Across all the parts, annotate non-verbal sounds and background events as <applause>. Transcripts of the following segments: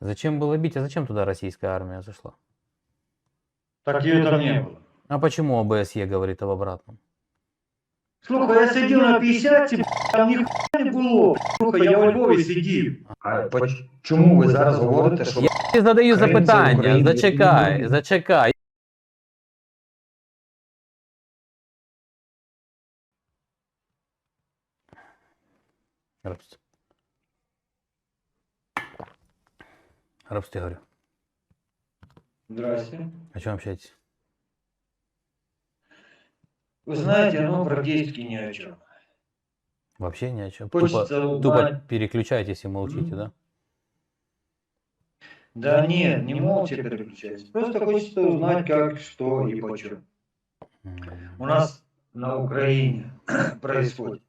Зачем было бить? А зачем туда российская армия зашла? Так ее там не было. А почему ОБСЕ говорит об обратном? Слухай, я сидів на 50, б**, там ніхуя не було. Слухай, я во Львові сидів. А поч- чому ви зараз говорите, що Я тобі задаю Крим це запитання. Україна, Зачекай, це зачекай. Рабство. Рабство, я говорю. Здрасте. О чем общаетесь? Вы знаете, ну, практически ни о чем. Вообще ни о чем. Хочется Тупо, тупо узнать. переключаетесь и молчите, да? Да нет, не молча переключайся. Просто хочется узнать, как, что и почем. М. У нас на Украине происходит.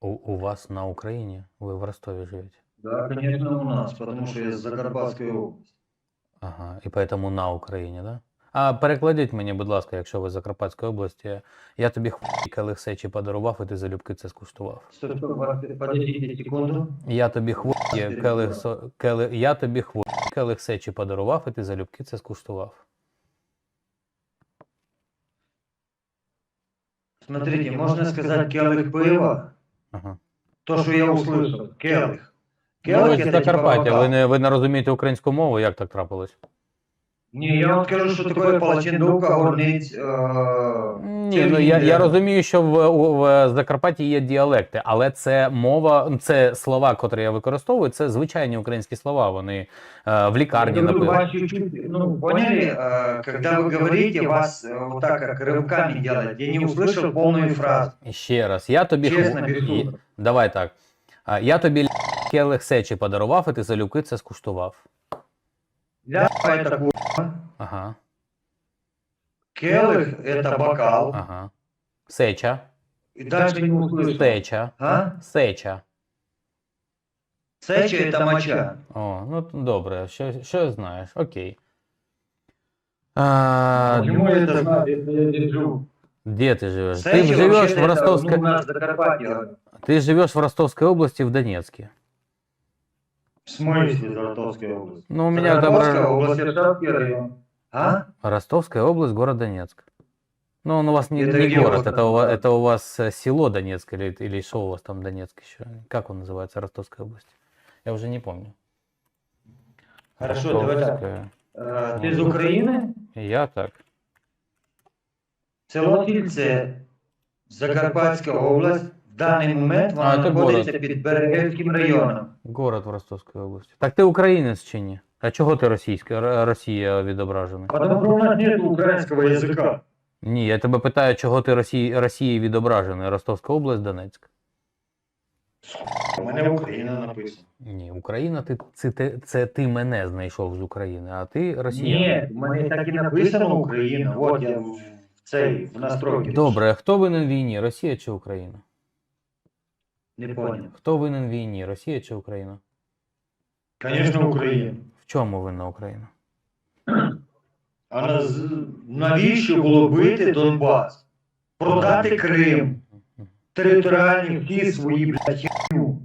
У, у вас на Украине? Вы в Ростове живете? Да, конечно, у нас, потому что я из Закарпатской области. Ага, і поэтому на Україні, да? А перекладіть мені, будь ласка, якщо ви з Закарпатської області, я тобі хуй келих сечі подарував, і ти залюбки це скуштував. Стоп, стоп, подождите секунду. Я тобі перебиваю. келих, со- келих, я тобі хвоє келих сечі подарував, і ти залюбки це скуштував. Смотрите, можно сказать келих пива? Ага. То, что я услышал. Келих. Ну, ви Келих з это типа Закарпаття, ви бокал. не, ви не розумієте українську мову, як так трапилось? Не, я вам скажу, что такое Палачендука, горниць. Е... Ні, ну я, я розумію, що в, у- в Закарпатті є діалекти, але це мова, це слова, котрі я використовую, це звичайні українські слова. Вони е, в лікарні Я говорю, написані. вас чуть-чуть, ну, поняли, э, когда вы говорите, вас э, вот так как рывками делать, я не услышал полную фразу. Ще раз, я тобі Чесно, хво- без і- шуток. Давай так. А, Я тобі ля- келих сечі подарував, і ти залюбки це скуштував. Ляпа это курва, Ага, келых это бокал, ага. Сеча, и дальше не услышал. сеча, А? сеча. Сеча это моча. О, ну т- добре, що, що знаєш? Окей. А, Почему я это знаю, если я здесь живу? де ти живеш? Ти Сеча живеш вообще-то в это, Ростовской... ну, у нас в Закарпатье, говорю. Ты живешь в Ростовской области, в Донецке. В смысле Ростовской области? Ну, у меня Закарпатская отображено... область, Иршавский район. А? Ростовская область, город Донецк. Ну, он у вас не, Это не город, вот это у, вас, это? у вас э, село Донецк или, или что у вас там Донецк еще? Как он называется, Ростовская область? Я уже не помню. Хорошо, давай так. Ростовская. Э, Ты из Украины? Я так. Село Кільце, Закарпатська область, в даний момент А, вона це знаходиться город. під Берегівським районом. Город в Ростовской области. Так ти українець чи ні? А чого ти російська, Р- Росія відображений? Потому що у нас нет українського язика. Ні, я тебе питаю, чого ти Росії, Росії відображений? Ростовська область, Донецьк? У мене Україна написано. Ні, Україна, ти, це, ти- це ти мене знайшов з України, а ти Росія. Ні, у мене так і написано Україна. От я в цей в настройки. Добре, а хто винен в війні? Росія чи Україна? Не понял. Хто винен в війні? Росія чи Україна? Звісно, Україна. В чому винна Україна? А на- навіщо було бити Донбас? Продати Крим, територіальні всі свої, блядь, херню.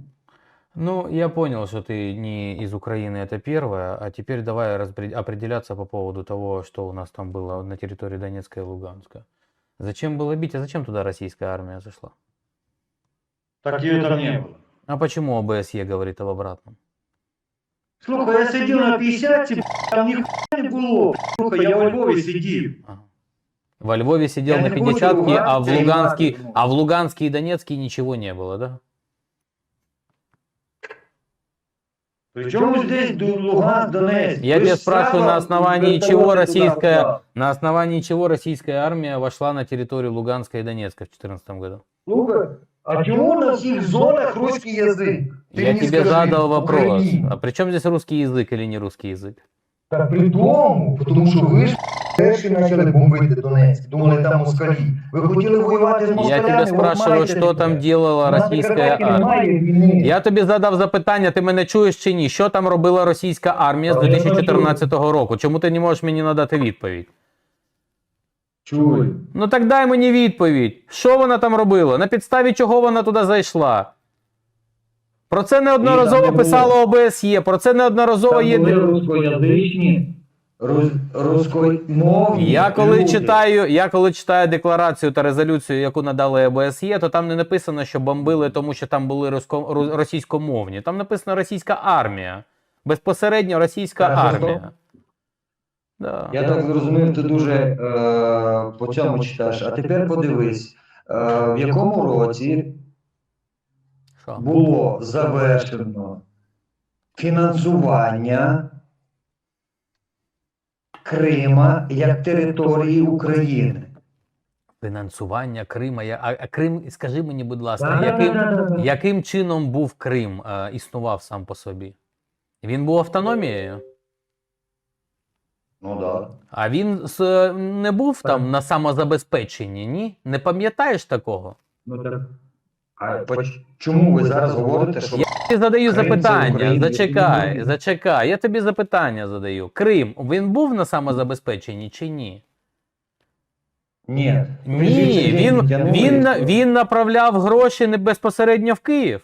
Ну, я понял, что ты не из Украины, это первое, а теперь давай разбре- определяться по поводу того, что у нас там было на территории Донецка и Луганска. Зачем было бить, а зачем туда российская армия зашла? Так її там не було. А почему ОБСЕ говорит об обратном? Слухай, я сидів на 50, б**, там ніхуя не було. Слухай, я во Львові сидів. Ага. Во Львове сидел Я на не буду Пятидесятке, а в ругаться и Луганске, мать, ну. а в Луганске и Донецке ничего не было, да? Причому здесь Ду- Луганск, Донецк? Я Вы тебя ж спрашиваю, на справа основании вертолеты чего туда российская, встали. на основании чего российская армия вошла на территорию Луганска и Донецка в 2014 году? Слухай, а чому на всіх зонах русский язик? Ты Я мне тебе скажи, задал в вопрос. Украине. А при чем здесь русский язык или не русский язык? та при тому, тому що ви ж перші почали бомбити Донецьк, думали там москалі. Ви хотіли воювати з Я москалями, тебя от спрашиваю, маєте что там таке. делала У нас российская Закарпаття армия. немає війни. Я тобі задав запитання, ти мене чуєш чи ні? Що там робила російська армія з Але я 2014 року? Чому ти не можеш мені надати відповідь? Чую. Ну так дай мені відповідь. Що вона там робила? На підставі чого вона туди зайшла? Про це неодноразово писало ОБСЄ, про це неодноразово є. були рускоязичні, рус, рускомовні Я коли люди. читаю, я коли читаю декларацію та резолюцію, яку надали ОБСЄ, то там не написано, що бомбили, тому що там були роско- ру- російськомовні. Там написано російська армія. Безпосередньо російська Так, армія. Да. Я так зрозумів, ти дуже е, по цьому читаєш. А тепер подивись, е, в якому році Що? було завершено фінансування Крима як території України. Фінансування Крима. Я- А, а Крим, скажи мені, будь ласка, Да-да-да-да-да. яким, яким чином був Крим е, існував сам по собі? Він був автономією? Ну да. А він с- не був там на самозабезпеченні, ні? Не пам'ятаєш такого? Ну так. А по- чому ви зараз говорите, що Я тобі задаю Крим це запитання. Україна, Зачекай, зачекай. Я тобі запитання задаю. Крим, він був на самозабезпеченні чи ні? ні? Ні, він, він, на- він направляв гроші не безпосередньо в Київ.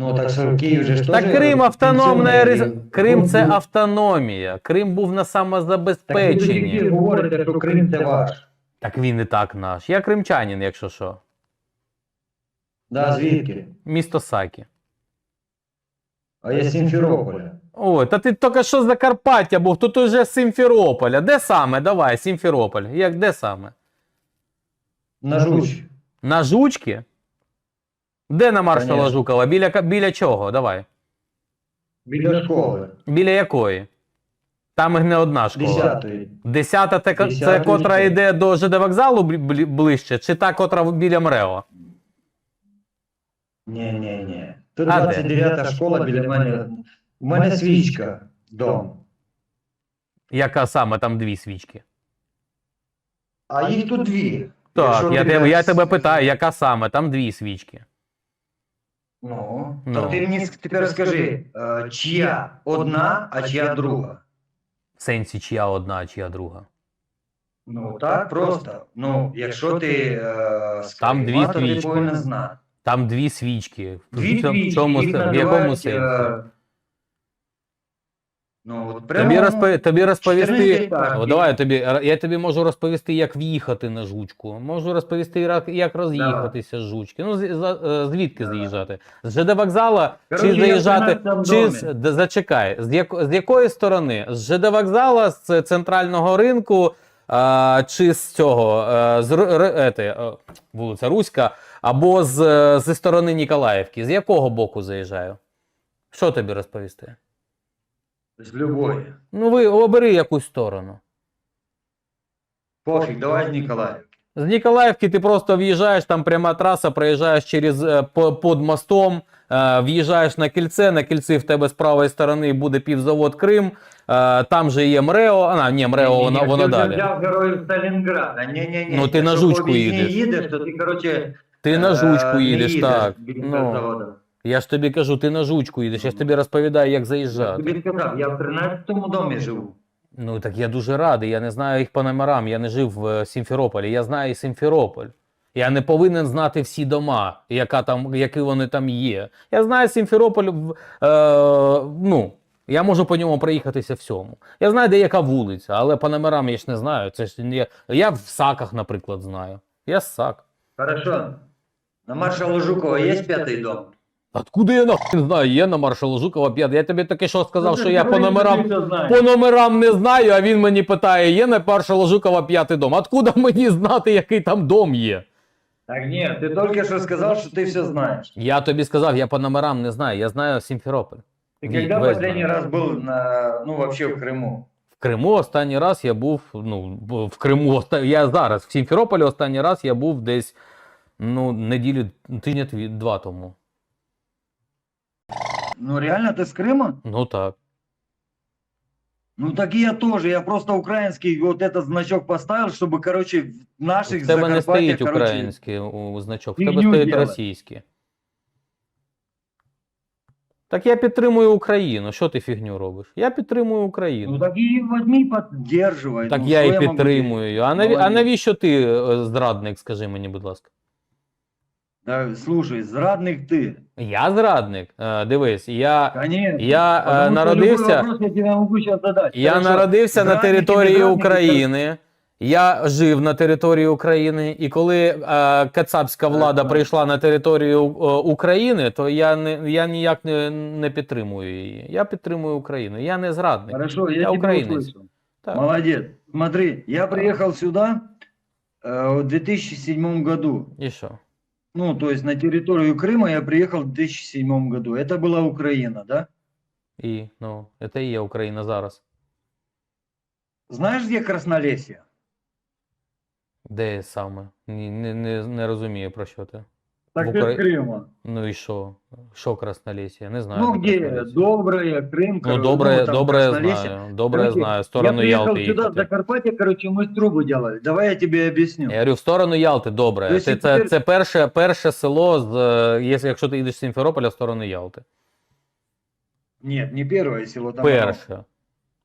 Ну так що Київ же ж Так теж Крим автономна пенсіонери. рез- Крим це автономія. Крим був на Так ви самозабезпеченні. говорите, що Крим це ваш. Так він і так наш. Я кримчанин, якщо що. Да, звідки? Місто Сакі. А я з Сімферополя. Ой, та ти тільки що з Закарпаття був, тут уже з Сімферополя. Де саме? Давай, Сімферополь. Як де саме? На Жуч. На Жучки? Де на маршала Конечно. Жукова? Біля, біля чого? Давай. Біля школи. Біля якої? Там їх не одна школа. Десятої. Десята це, це Десятої котра школи. йде до ЖД вокзалу ближче, чи та, котра біля МРЕО? Ні, ні, ні. Тут А де? 29 школа біля мене. У мене свічка. Дом. Яка саме там дві свічки? А їх тут дві. Так, Якщо я, тебе, я тебе питаю, яка саме? Там дві свічки. Ну, Ну. то ти мені ск- тепер скажи, е, чия одна, а чия друга? В сенсі, чия одна, а чия друга. Ну так просто. Ну, якщо ти е, Там дві то ти свічки. повинен знати. Там дві свічки. В, Дві цьому- свічки, чому їх се- в називають, якому сенсі? е, Ну, от прямо, Тобі, розпо... тобі розповісти. О, давай я тобі, я тобі можу розповісти, як в'їхати на жучку. Можу розповісти, як- роз'їхатися з жучки. Ну, з- е, звідки з'їжджати? З ЖД вокзала Коротше, чи заїжджати? Чи з, зачекай, з, яко, з якої сторони? З ЖД вокзала, з центрального ринку, а, чи з цього, е, з ете, е, вулиця Руська, або з, зі сторони Ніколаївки? З якого боку заїжджаю? Що тобі розповісти? З любої. Ну, ви обери якусь сторону. Пофіг, давай з Ніколаївки. З Ніколаївки ти просто в'їжджаєш, там пряма траса, проїжджаєш через е, под мостом, е, в'їжджаєш на кільце, на кільці в тебе з правої сторони буде півзавод Крим, е, там же є МРЕО, а ні, МРЕО, воно, воно далі. взяв героїв Сталінграда. Ні, ні, ні. Ну, ти на жучку їдеш. їдеш, то ти, коротше, Ти на жучку їдеш, так. Ну. Я ж тобі кажу, ти на жучку їдеш, я ж тобі розповідаю, як Я заїжджати. тобі сказав, я в 13-му домі живу. Ну так я дуже радий, я не знаю їх по номерам, я не жив в е, Сімферополі, я знаю Сімферополь. Я не повинен знати всі дома, яка там, які вони там є. Я знаю Сімферополь, в- е, ну, я можу по ньому проїхатися всьому. Я знаю, де яка вулиця, але по номерам я ж не знаю. Це ж не, я в Саках, наприклад, знаю. Я з Сак. Хорошо. На маршала Жукова є п'ятий дом? Откуда я нахуй знаю? Є на маршалу Жукова 5. Я тобі таки що сказав, Ну, що я по номерам по номерам не знаю, а він мені питає, є на маршала Жукова п'ятий дом. Откуда мені знати, який там дом є? Так ні, ти тільки що сказав, що ти все знаєш. Я тобі сказав, я по номерам не знаю, я знаю Сімферополь. Ти коли весь знаю. раз був на, ну, вообще в Криму? В Криму останній раз я був, ну, в Криму, оста- я зараз в Сімферополі останній раз я був десь, ну, неділю, тижня дві- два тому. Ну реально ти з Криму? Ну так. Ну так и я тоже. Я просто украинский вот этот значок поставил, чтобы, короче, наших В тебе не стоїть короче, український у, значок, в тебе стоїть делать. російський. Так я підтримую Україну. Що ти фігню робиш? Я підтримую Україну. Ну так и возьми, поддерживай. Так ну, я і підтримую. її. А, наві... а навіщо ти е, зрадник, скажи мені, будь ласка? делать? Так, слушай, зрадник ты. Я зрадник. Е, Дивись, я, Конечно. я е, Потому что народився. любой вопрос я тебе могу сейчас задать. Я Хорошо. народився на Зрадники, території не зрадники, України. Я жив на території України, і коли е, кацапська влада так. прийшла на територію е, України, то я не я ніяк не, не підтримую її. Я підтримую Україну. Я не зрадник. Хорошо, я, Я тебя украинец. услышал. Так. Молодец. Смотри, я приехал сюда э, в 2007 году. І що? Ну, то есть на территорию Крыма я приехал в 2007 году. Это была Украина, да? І ну, це і є Україна зараз. Знаешь, где Краснолесье? Де саме? Ні, не, не, не розумію про що ти. Так В это Укра- Крыма. Ну і що? Що Краснолісье? Я не знаю. Ну, де где? Краснолісье. Доброе, Крым. Ну, короче, добре, там добре я Краснолесье. знаю. Добре я Короче, знаю. В Я сторону приехал Ялти сюда, в їхати. Закарпатье, короче, мы трубу делали. Давай я тебе объясню. Я говорю, в сторону Ялти, добре. Тобто Це, це, тепер- це перше, перше село, з, е, якщо якщо ти їдеш з Сімферополя в сторону Ялти. Нет, не первое село. Там оно. Перше.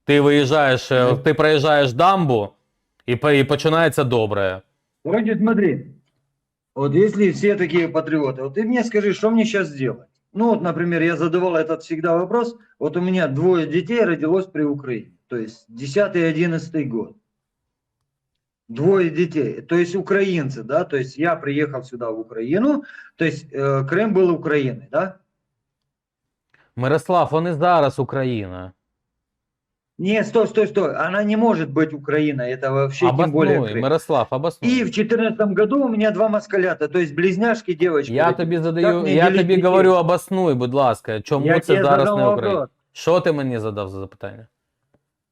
Ти виїжджаєш, е, Ну. ти проїжджаєш дамбу, і, по- і починається добре. Короче, смотри. Вот если все такие патриоты, вот ты мне скажи, что мне сейчас делать? Ну вот, например, я задавал этот всегда вопрос. Вот у меня двое детей родилось при Украине. То есть 10-11 год. Двое детей. То есть украинцы, да? То есть я приехал сюда в Украину. То есть э, Крым был Украиной, да? Мирослав, вони зараз Україна. Не, стой, стой, стой. Она не может быть Украиной. Это вообще тем более Обоснуй, Крым. Мирослав, обоснуй. И в 2014 году у меня два москалята, то есть близняшки девочки. Я родились. тобі Как задаю, мне я делить тобі детей? говорю, обоснуй, будь ласка, чому Я це тебе зараз задал не Україна? вопрос. Що ти мені задав за запитання?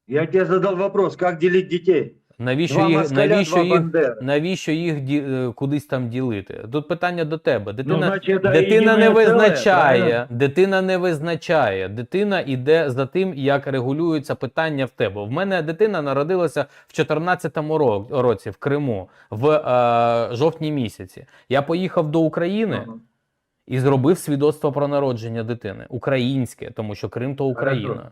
Я тебе задал вопрос, как делить детей? Навіщо Два їх, москаля, навіщо їх, бандери. навіщо їх ді- е, кудись там ділити? Тут питання до тебе. Ну, Дитина, значит, это дитина не визначає, правильно? дитина не визначає. Дитина йде за тим, як регулюються питання в тебе. В мене дитина народилася в 14-му році в Криму в е, жовтні місяці. Я поїхав до України Ага. і зробив свідоцтво про народження дитини. Українське, тому що Крим то Україна. Хорошо.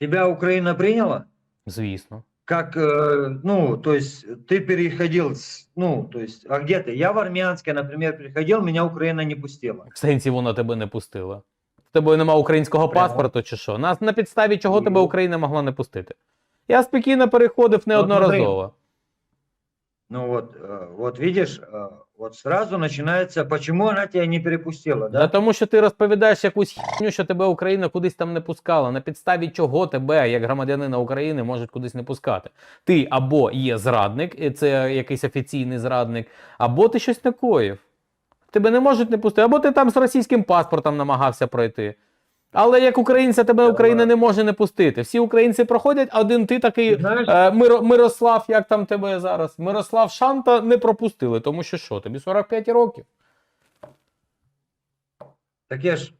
Тебя Украина приняла? Звісно Как, э, ну, то есть ты переходил, с, ну, то есть, а где ты? Я в Армянске, например, приходил, меня Украина не пустила. В сенсі вона тебе не пустила. В тебе нема українського Прямо. паспорту чи що? Нас на підставі чого тебе Ну. Україна могла не пустити? Я спокійно переходив неодноразово. Ну вот, э, вот видишь, э, вот сразу начинается, почему она тебя не перепустила, Да? да? тому що ти розповідаєш якусь хіню, що тебе Україна кудись там не пускала. На підставі чого тебе, як громадянина України, можуть кудись не пускати. Ти або є зрадник, і це якийсь офіційний зрадник, або ти щось накоїв. Тебе не можуть не пустити, або ти там з російським паспортом намагався пройти. Але як українця тебе Україна не може не пустити. Всі українці проходять, а один ти такий Е, Миро, Мирослав, як там тебе зараз? Мирослав Шанта не пропустили, тому що що, тобі 45 років. так я ж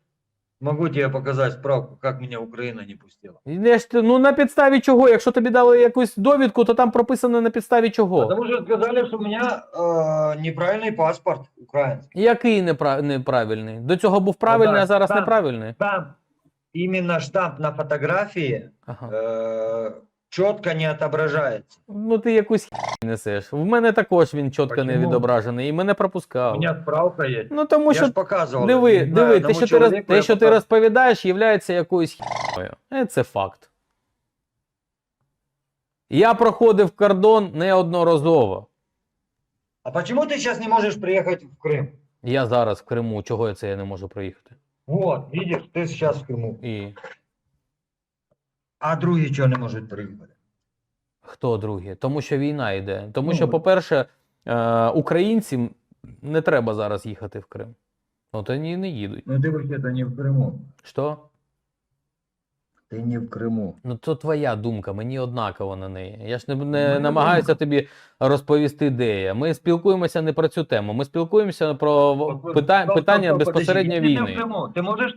могу тебе показать справку, как меня Украина не пустила. Йдеш ти- Ну на підставі чого? Якщо тобі дали якусь довідку, то там прописано на підставі чого. Потому что сказали, что у меня э, неправильный паспорт украинский. Який непра- неправильний? До цього був правильний, так, а зараз так. неправильний. Штамп, именно штамп на фотографии Ага. э, четко не отображается. Ну ти якусь хі несеш. В мене також він чітко не Почему? відображений, і мене У пропускав. меня справка есть. Ну тому я що ж показывал. диви, не знаю, диви, те, одному що ти, роз, человеку те, я що ти показывал. розповідаєш, є якоюсь хіною. Е, Це факт. Я проходив кордон неодноразово. А почему ты сейчас не можешь приехать в Крым? Я зараз в Криму, чого я це я не можу проїхати? Вот, видишь, ты сейчас в Крыму. І А другие что не может приехать? хто другий? Тому що війна йде. Тому Ну, що, от. по-перше, е, українцям не треба зараз їхати в Крим. От вони не їдуть. Ну ты вообще-то не в Крыму. Що? Ты не в Крыму. Ну, то твоя думка, мені однаково на неї. Я ж не, не Моя намагаюся думка. тобі розповісти, де я. Ми спілкуємося не про цю тему. Ми спілкуємося про в- Вот, вот, пита- стоп, питання стоп, стоп, безпосередньо подожди. Если ты війни. в Крыму, ты можешь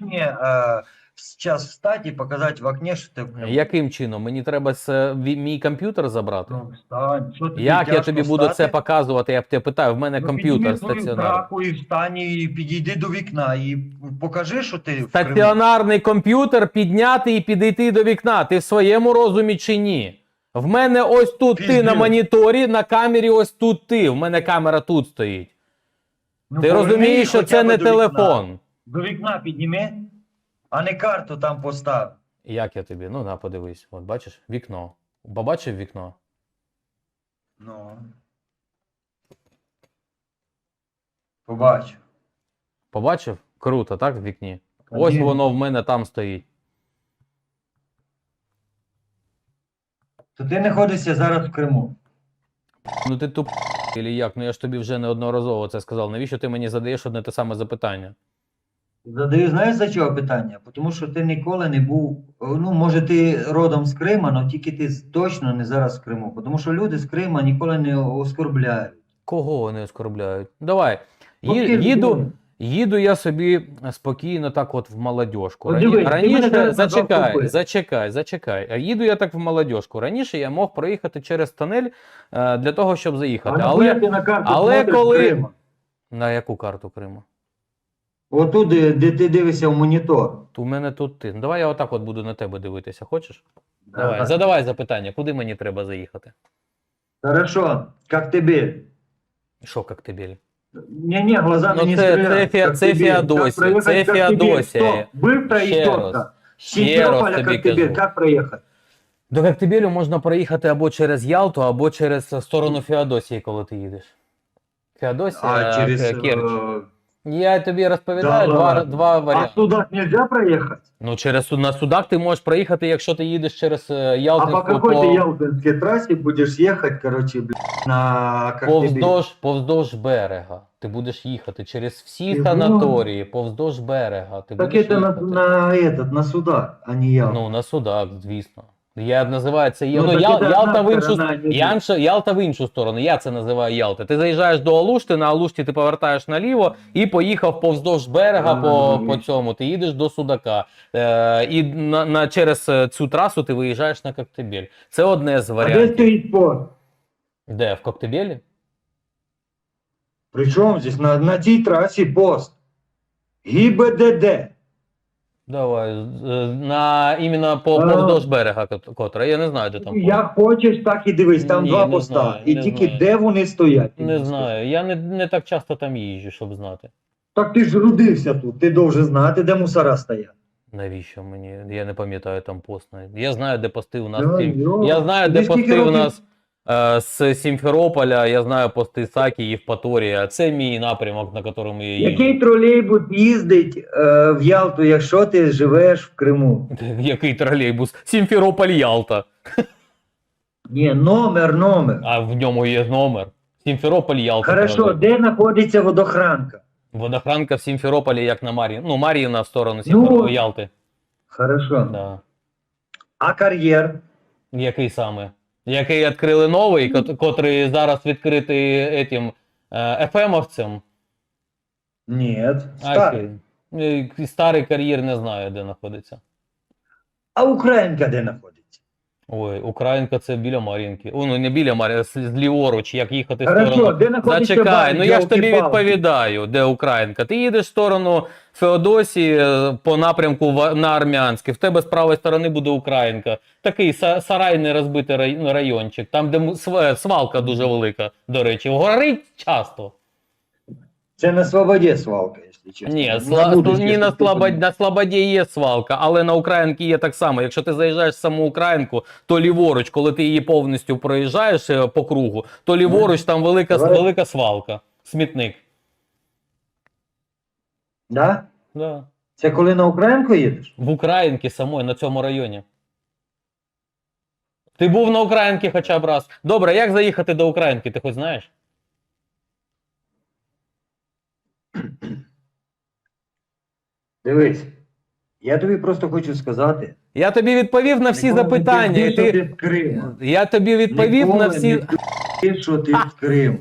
мне э, сейчас встать и показать в окне, что ты в Крыму? Яким чином? Мені треба з, е, ві- мій комп'ютер забрати? Ну, встань. Что ты Як я тяжко тобі буду це встати? показувати? Я б тебе питаю, в мене Ну, комп'ютер підніми свою стаціонарний. траку і встань і підійди до вікна і покажи, що ти в Криму. Стаціонарний комп'ютер підняти і підійти до вікна. Ти в своєму розумі чи ні? В мене ось тут ти на Піздець. моніторі, на камері ось тут ти. В мене камера тут стоїть. Ну, Ти поверни розумієш, що хоча це б не до вікна. телефон. До вікна підніми, а не карту там постав. Як я тобі? Ну, на, подивись. От бачиш, вікно. Побачив вікно? Ну. Побачу. Побачив? Круто, так, в вікні? Ось Ні. воно в мене там стоїть. То ти знаходишся зараз в Криму. Ну ти туп или як? Ну я ж тобі вже неодноразово це сказав. Навіщо ти мені задаєш одне те саме запитання? Задаю, знаєш за чого питання? Тому що ти ніколи не був. Ну, може, ти родом з Крима, але тільки ти точно не зараз в Криму. Тому що люди з Крима ніколи не оскорбляють. Кого вони оскорбляють? Давай. Ї- їду, їду я собі спокійно так от в молодіжку. От Рані- дивись, ти мене раніше, зараз назвав зачекай, зачекай, зачекай. А Їду я так в молодіжку. Раніше я мог проїхати через тунель е, для того, щоб заїхати. Але ти на карту але смотриш коли- Крима? на яку карту Криму? Отут, де, де ти дивишся в монітор. У мене тут ти. Ну, Давай я отак от буду на тебе дивитися. Хочеш? Давай, Ага. задавай запитання, куди мені треба заїхати? Хорошо, як тебе? Що Коктебель? Не-не, глазами Ну, не це- це Фе- це Феодосія, це Феодосія. Быстро Ще раз. Ще раз Симферополя тобі кажу. как проехать? До Коктебелю можна проїхати або через Ялту, або через сторону Феодосії, коли ти їдеш. Феодосія, А через... К- Керчь. э, Я тобі розповідаю да два, ладно. два А варіанти. туда нельзя проехать? Ну, через Суд- на судах ти можеш проїхати, якщо ти їдеш через е, А Ялтинську, по какой ты Ялтинской трассе будешь ехать, короче, блядь, на Коктебель? повздовж, повздовж берега. Ти будеш їхати через всі Чого? санаторії, повздовж берега. Ти Так будеш это на, їхати. на этот, на судах, а не Ялта. Ну, на судах, звісно. Я називаю це Ну, ну, Ял, Ялта в іншу Янша, Ялта в іншу сторону. Я це називаю Ялта. Ти заїжджаєш до Алушти, на Алушті ти повертаєш наліво і поїхав повздовж берега А, по, по цьому. Ти їдеш до Судака. Е, і на, на, через е, цю трасу ти виїжджаєш на Коктебель. Це одне з А где варіантів. стоит пост? Де? В Коктебелі? Причем здесь на, на цій трассе пост? ГИБДД. Давай. е, На, іменно по, А. повздовж берега, кот- котра. Я не знаю, де там. Як хочеш, так і дивись, там Ні, два не поста. знаю, і не тільки знаю. де вони стоять. ти Не знаю. Я не, не так часто там їжджу, щоб знати. Так ти ж родився тут, ти должен знати, де мусора стоять. Навіщо мені? Я не пам'ятаю там пост. Я знаю, де пости у нас. Да, Я знаю, де пости у нас е, з Сімферополя, я знаю пости Сакі, Євпаторія. Це мій напрямок, на якому я їжджу. Який тролейбус їздить е, в Ялту, якщо ти живеш в Криму? <laughs> Який тролейбус? Сімферополь Ялта. <laughs> Ні, номер, номер. А в ньому є номер. Сімферополь Ялта. Хорошо, тролейбус. де знаходиться водохранка? Водохранка в Сімферополі, як на Мар'їн. Ну, Мар'їна в сторону Сімферополя Ну. Ялти. Хорошо. Да. А кар'єр? Який саме? Який відкрили новий, кот- котрий зараз відкритий етім е. Ні. Старий. окей. Е, Старий кар'єр не знаю, де знаходиться. А Українка де знаходиться? Ой, Українка це біля Мар'їнки. О, ну не біля Мар'їнки, з- зліворуч, як їхати в Хорошо, сторону. де знаходиться Зачекай, ну я ж тобі йолки-палки? відповідаю, де Українка. Ти їдеш в сторону Феодосії е, по напрямку на Армянське. В тебе з правої сторони буде Українка. Такий са- сарайний розбитий рай- райончик, там, де св- свалка дуже велика, до речі. Горить часто. Це на Свободі свалка, якщо чесно. Ні, На сла... будущее, ні на, розумів. на Слободі є свалка, але на Українці є так само. Якщо ти заїжджаєш в саму Українку, то ліворуч, коли ти її повністю проїжджаєш е, по кругу, то ліворуч там велика, Давай. велика свалка, смітник. Да? Да. Це коли на Українку їдеш? В Українці самої, на цьому районі. Ти був на Українці хоча б раз. Добре, як заїхати до Українки, ти хоч знаєш? <clears throat> Дивись, я тобі просто хочу сказати. Я тобі відповів на всі ніколи не запитання. І ти... Криму. Я тобі відповів Ніколи на не всі. пизди, що ти з Криму.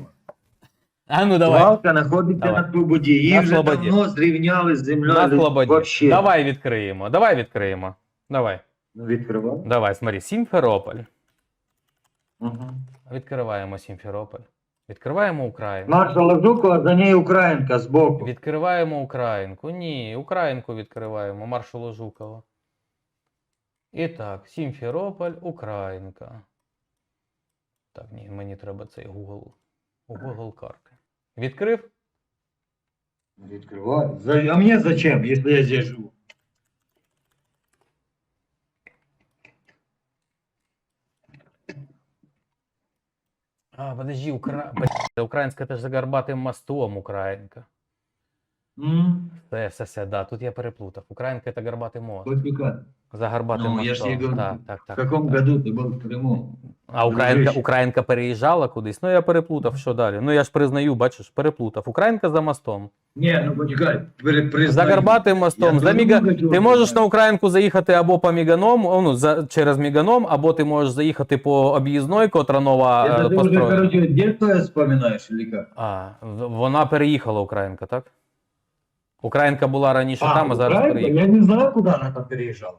А ну давай. Свалка знаходиться Давай. на Свободі. Її На вже Слободі. давно зрівняли з землею. На Слободі. Вообще. Давай відкриємо. Давай відкриємо. Давай. Ну, Відкривав. Давай, смотри, Сімферополь. Угу. Відкриваємо Сімферополь. Відкриваємо Українку. Маршала Жукова, за нею Українка збоку. Відкриваємо Українку. Ні, Українку відкриваємо. Маршалу Жукова. І так, Сімферополь, Українка. Так, ні, мені треба цей Google. Google карти. Відкрив? За- А мне зачем, если я здесь живу? А, подожди, Укра... Украинская українська же за Горбатим мостом українка. М? Все, все, все, да, тут я переплутав. Українка це Горбатий мост. Кофейка. За Горбатим Ну, я ж мостом. тебе говорю, так, так, В так. каком так. году ты был в Крыму? А українка, Дружище. українка переїжджала кудись. Ну я переплутав, що далі. Ну я ж признаю, бачиш, переплутав. Українка за мостом. Не, ну почекай. при- За признаю. Горбатим мостом. Я За дуже Міга... хочу Ти можеш сказати. на Українку заїхати або по Міганом, о, ну, за... через Міганом, або ти можеш заїхати по об'їзної, котра нова Это е, ты уже, построєна. короче, детство вспоминаешь или как? А, в- вона переїхала, Українка, так? Українка була раніше там, а зараз правильно? переїхала. Я не знаю, куда она там переезжала.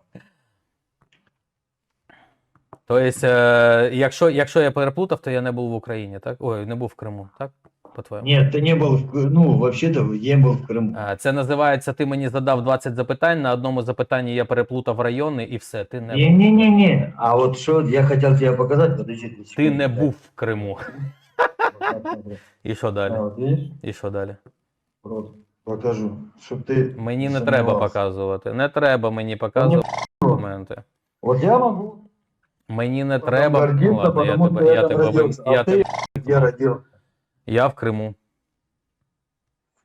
Тобто, е, якщо, якщо я переплутав, то я не був в Україні, так? Ой, не був в Криму, так? По-твоєму? Нет, ты не был, в, ну, вообще-то я был в Крыму. Е, Це називається, ти мені задав 20 запитань, на одному запитанні я переплутав райони і все, ти не, був. Не-не-не-не. А вот что я хотел тебе показать, подожди. ты Ти секунду, не дай. був в Криму. Вот так, вот. І що А, далі? вот видишь? І що далі? Вот, покажу, чтобы ты Мені не сомневался. треба показувати. Не треба мені показувати документи. Вот я могу. Мені не потом треба. Ну, <laughs> гордиться, ладно, я потому тебе, что я там тебе, виб- родился. я, а тебе, ты где родился? я в Криму.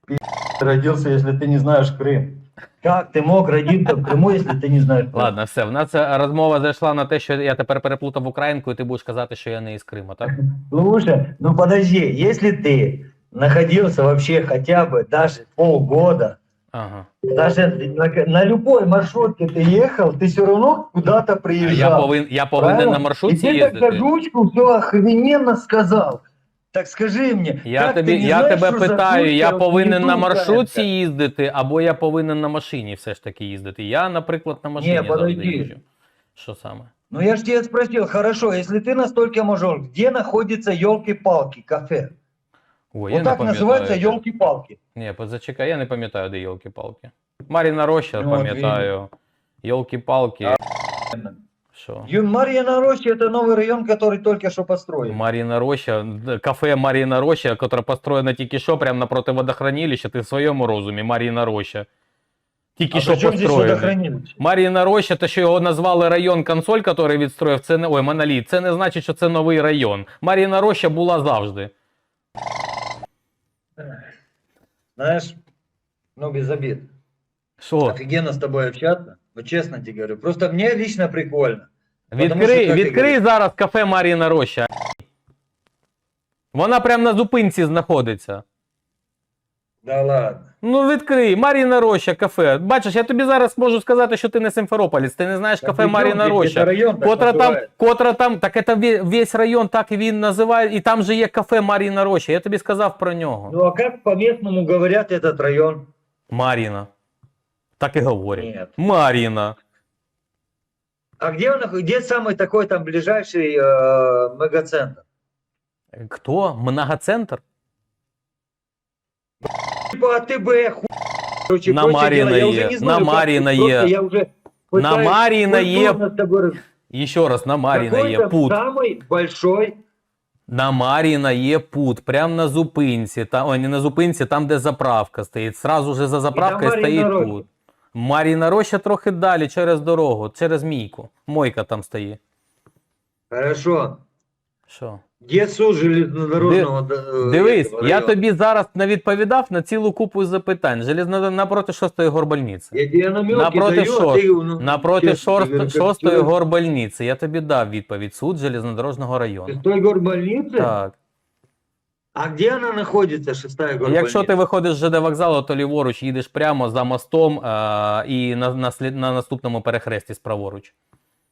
Ты родился, если ты не знаешь Крым. Как ты мог родиться в Крыму, если ты не знаешь Крым? Ладно, все. В нас е, розмова зайшла на те, що я тепер переплутав українку, і ти будеш казати, що я не із Криму, так? Слушай, ну подожди, если ты находился вообще хотя бы даже полгода, Ага. даже на, на любой маршрутке ты ехал, ты все равно куда-то Я, приезжал. повин, я повинен правильно? на маршрутці И ты так за їздити. ручку все охрененно сказал. Так скажи мне, Я как тобі, ты не я знаешь, тебе что за питаю, я ручка повинен на внизу маршрутці какая-то? їздити, або я повинен на машині все ж таки їздити. Я, наприклад, на машині завжди подожди. їжджу. Що саме? Ну я же тебя спросил, хорошо, если ты настолько мажор, где находится елки-палки кафе? Ой, я вот не так пам'ятаю. называется елки-палки. Ні, позачекай, я не пам'ятаю, де йолки-палки. Маріна Роща, Ну, от пам'ятаю. Йолки-палки. Що? Ю- Марьина Роща это новый район, который только что построен. Маріна Роща, д- кафе Маріна Роща, яке построєно тільки що, прямо напроти водохранилища, ти в своєму розумі, Маріна Роща. Тільки А що при чем здесь построєно. водохранилище? Маріна Роща, те, що його назвали район консоль, який відстроїв, це не ой, моноліт, це не значить, що це новий район. Маріна Роща була завжди. Знаешь, ну без обид. Що? Офигенно с тобой общаться. Вот честно тебе говорю. Просто мне лично прикольно. Потому Відкрий, що, як ти відкрий говориш? зараз кафе Маріна Роща. Вона прямо на зупинці знаходиться. Да ладно. Ну відкрий, Маріна Роща, кафе. Бачиш, я тобі зараз можу сказати, що ти не Симферополець, ти не знаєш Да кафе при чём Маріна здесь? Это Роща. район так Котра там, называется. котра там, так це ве- весь район так і він називає, і там же є кафе Маріна Роща. Я тобі сказав про нього. Ну а как по-местному говорят этот район? Маріна. Так і говорять. Нет. Маріна. А где, он, нах- где самый такой там ближайший э, мегацентр? Хто? Многоцентр? Типа АТБ, хуй, короче, На Марина. Е, на Марина уже На Марина е. с тобой раз- на Какой є пут. самый большой На Маріна є пут, прямо на зупинці. Та, ой, не на зупинці, там, де заправка стоїть. Сразу же за заправкою стоїть Роща. пут. Маріна Роща трохи далі, через дорогу, через мійку. Мойка там стоїть. Хорошо. Що? Где суд железнодорожного... д- э, Дивись, этого я района? тобі зараз не відповідав на цілу купу запитань. Железно напроти шостої горбольниці. Я тебе намеки Напротив даю, шо- а ты, ну, Напроти честно тебе шорст- говорю, как шостої человек. горбольниці. Я тобі дав відповідь. Суд железнодорожного району. Шестой горбольницы? Так. А где она находится, шестая горбольница? Якщо ти виходиш з ЖД вокзалу, то ліворуч їдеш прямо за мостом а, і на, на, слід- на наступному перехресті справоруч.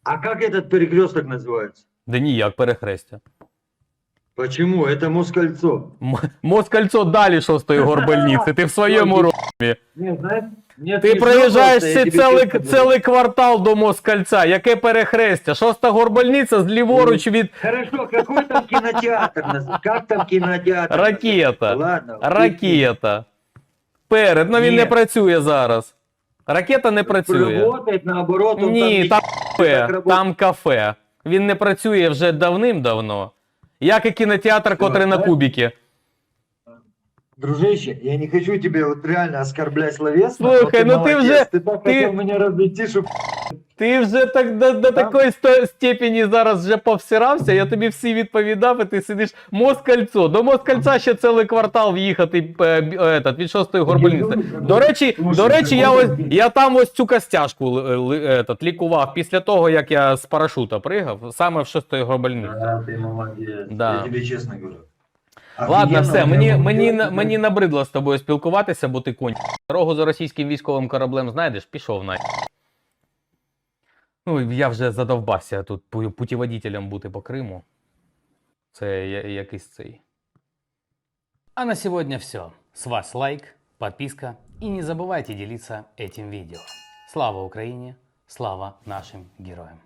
А как этот перекресток называется? Де ніяк перехрестя. Почему? Это Москольцо. М- Москальцо далі шостої горбольниці. <laughs> Ти в своєму ро... Не, знаешь, мне Ти смешно проїжджаєш просто, я ці тебе цілий, честно говорю. цілий квартал до Москальця. Яке перехрестя? Шоста горбольниця з ліворуч від Хорошо, какой там кинотеатр? наз- Как там кинотеатр? ракета. Ладно. Ракета. Перед, ну він Ні. не працює зараз. Ракета не працює. Работает наоборот. он Ні, там там кафе. Там кафе. Він не працює вже давним-давно. Як і кінотеатр, котрий на так? кубіки. Дружище, я не хочу тебе вот реально оскорблять словесно. но Слухай, ну ты молодец. уже- Ты так ты- хотел меня разбить, чтоб... Ти вже так до, до такої сто- степені зараз вже повсирався, я тобі всі відповідав, і ти сидиш Москальцо. До Москальця ще цілий квартал в'їхати е, б- е, этот, від шостої горбольниці. До речі, Слушай, до речі, я ось такой- я там ось цю костяшку ли- ли- этот, лікував після того, як я з парашута пригав, саме в шостої горбольниці. Да, ты молодец. Да. Я тебе честно говорю. Ладно, Офигенно, все, у мені, тебя мені, получается, мені набридло з тобою спілкуватися, бо ти конь. Дорогу за російським військовим кораблем знайдеш, пішов на. Ну, я вже задовбався тут пу- путіводителем бути по Криму. Це якийсь цей. А на сегодня все. С вас лайк, подписка и не забывайте делиться этим видео. Слава Украине, слава нашим героям!